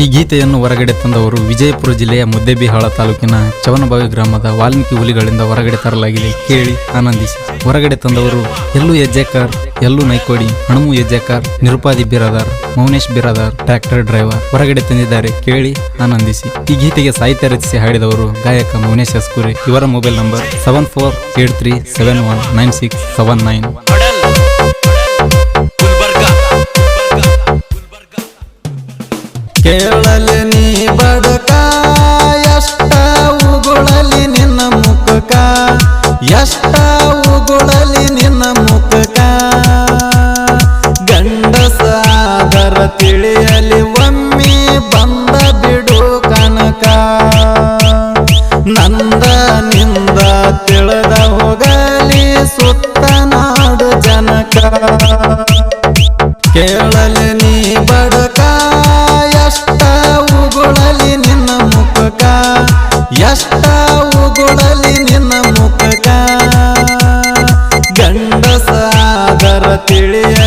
ಈ ಗೀತೆಯನ್ನು ಹೊರಗಡೆ ತಂದವರು ವಿಜಯಪುರ ಜಿಲ್ಲೆಯ ಮುದ್ದೆಬಿಹಾಳ ತಾಲೂಕಿನ ಚವನಬಾವಿ ಗ್ರಾಮದ ವಾಲ್ಮೀಕಿ ಹುಲಿಗಳಿಂದ ಹೊರಗಡೆ ತರಲಾಗಿದೆ ಕೇಳಿ ಆನಂದಿಸಿ. ಹೊರಗಡೆ ತಂದವರು ಎಲ್ಲೂ ಹೆಜ್ಜೆಕಾರ್ ಎಲ್ಲೂ ನೈಕೋಡಿ, ಹಣಮು ಹೆಜ್ಜೆಕಾರ್ ನಿರುಪಾದಿ ಬಿರಾದಾರ್, ಮೌನೇಶ್ ಬಿರಾದಾರ್, ಟ್ರ್ಯಾಕ್ಟರ್ ಡ್ರೈವರ್ ಹೊರಗಡೆ ತಂದಿದ್ದಾರೆ ಕೇಳಿ ಆನಂದಿಸಿ. ಈ ಗೀತೆಗೆ ಸಾಹಿತ್ಯ ರಚಿಸಿ ಹಾಡಿದವರು ಗಾಯಕ ಮೌನೇಶ್ ಅಸ್ಕೂರಿ ಇವರ mobile number seven four eight three seven one nine six seven nine ಕೇಳಲಿ ನೀ ಬಡಕ ಎಷ್ಟ ಉಗುಳಲಿ ನಿನ್ನ ಮುಖಕ ಎಷ್ಟ ಉಗುಳಲಿ ನಿನ್ನ ಮುಖಕ. ಗಂಡಸಾದರ ತಿಳಿಯಲಿ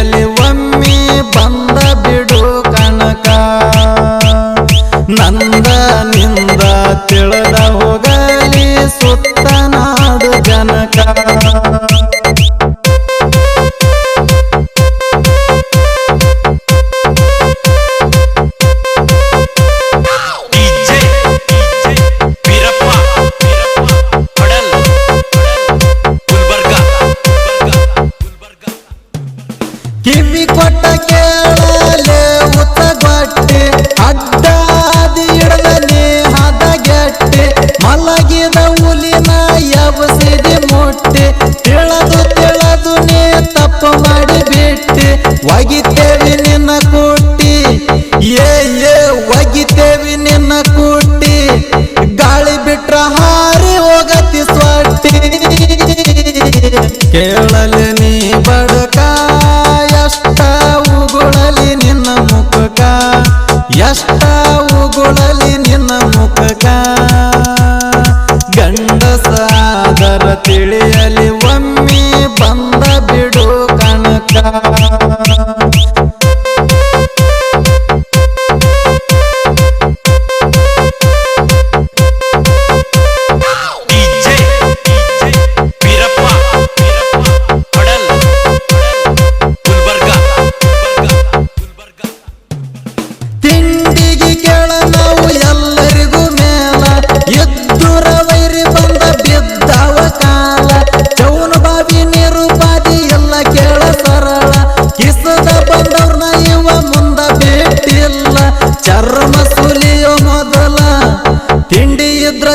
Why get they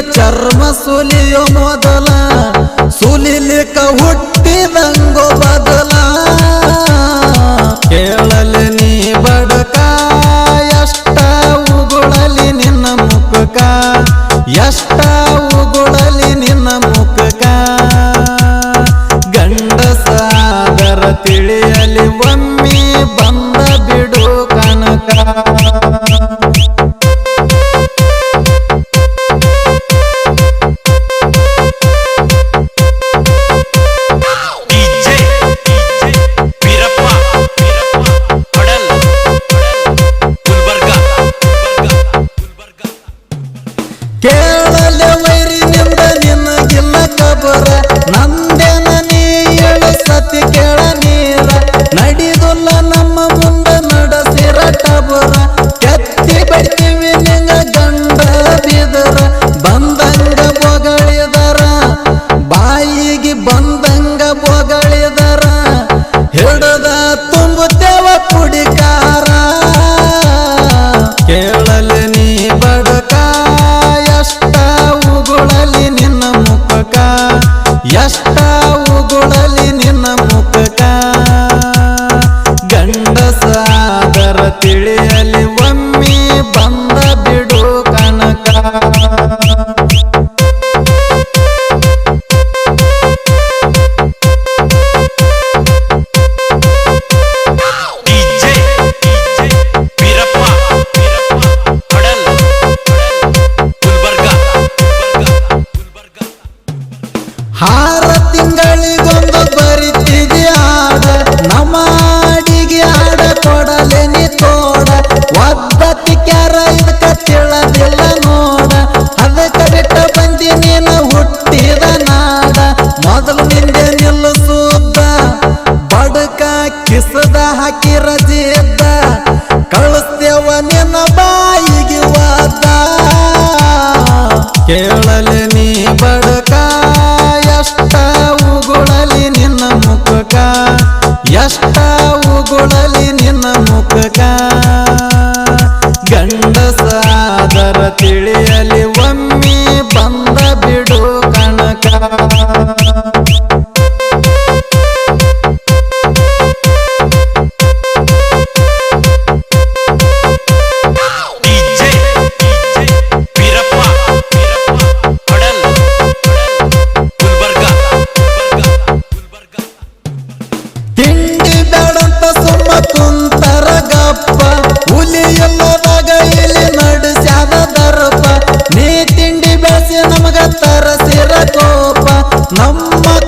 ಚರ್ಮ ಸುಲಿಯೋ ಮೊದಲ, ಸುಲಿಲಿಕ ಹುಟ್ಟಿದಂಗೋ ಬದಲ. ಕೇಳಲಿ ನೀ ಬಡಕ, ಎಷ್ಟ ಉಗುಳಲಿ ನಿನ್ನ ಮುಖಕ, ಎಷ್ಟ ಉಗುಳಲಿ ನಿನ್ನ ಮುಖಕ. ಗಂಡಸಾದರ ತಿಳಿಯಲಿ ಒಮ್ಮೆ ಬಂದ ಬಿಡು ಕನಕ. ಬೊಗಳಿದರ ಹಿಡದ ತುಂಬುತ್ತೇವ ಕುಡಿಕಾರ. ಕೇಳಲಿ ನೀ ಬಡಕ ಎಷ್ಟ ಉಗುಳಲಿ ನಿನ್ನ ಮುಖಕ. ಎಷ್ಟ ಉಗುಳಲಿ ನಿನ್ನ ಕಷ್ಟವುಗುಳಲಿ ನಿನ್ನ ಮುಖಕ. ಗಂಡಸಾದರ ತಿಳಿಯಲಿ ಒಮ್ಮೆ ಬಂದ ಬಿಡು ಕಣಕ అమ్మ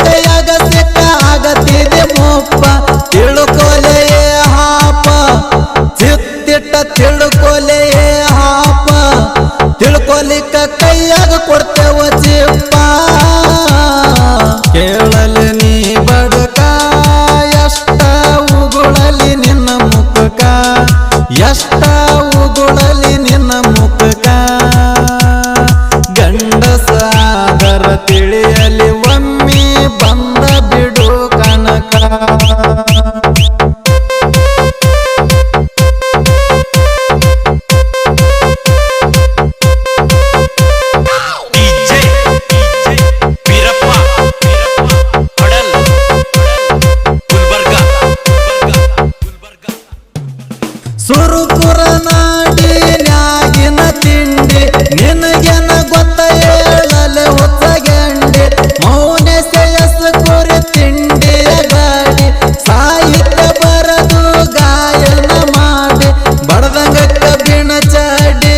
ಸುರುಕುರ ನಾಡಿನ್ಯಾಗಿನ ತಿಂಡಿ ನಿನಗೆನ ಗೊತ್ತ ಹೇಳಲೆ ಹೊತ್ತಗೆಂಡಿ ಮೌನಸೆಯಸು ಕುರಿ ತಿಂಡಿಯ ಗಾಡಿ. ಸಾಹಿತ್ಯ ಬರದು ಗಾಯನ ಮಾಡಿ. ಬಡದಂಗಕ್ಕ ಬಿಣ ಚಾಡಿ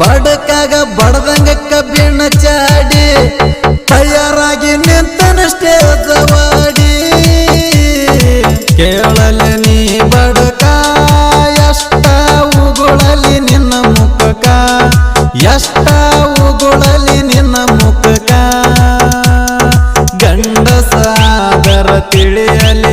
ಬಡಕಾಗ ಬಡದಂಗಕ್ಕ ಬಿಣ ಚಾಡಿ ತಯಾರಾಗಿ ನಿಂತನಷ್ಟೇ ಕೇಳ ಕಷ್ಟ ಉಗುಳಲಿ ನಿನ್ನ ಮುಖಕ ಗಂಡಸಾದರ ತಿಳಿಯಲಿ.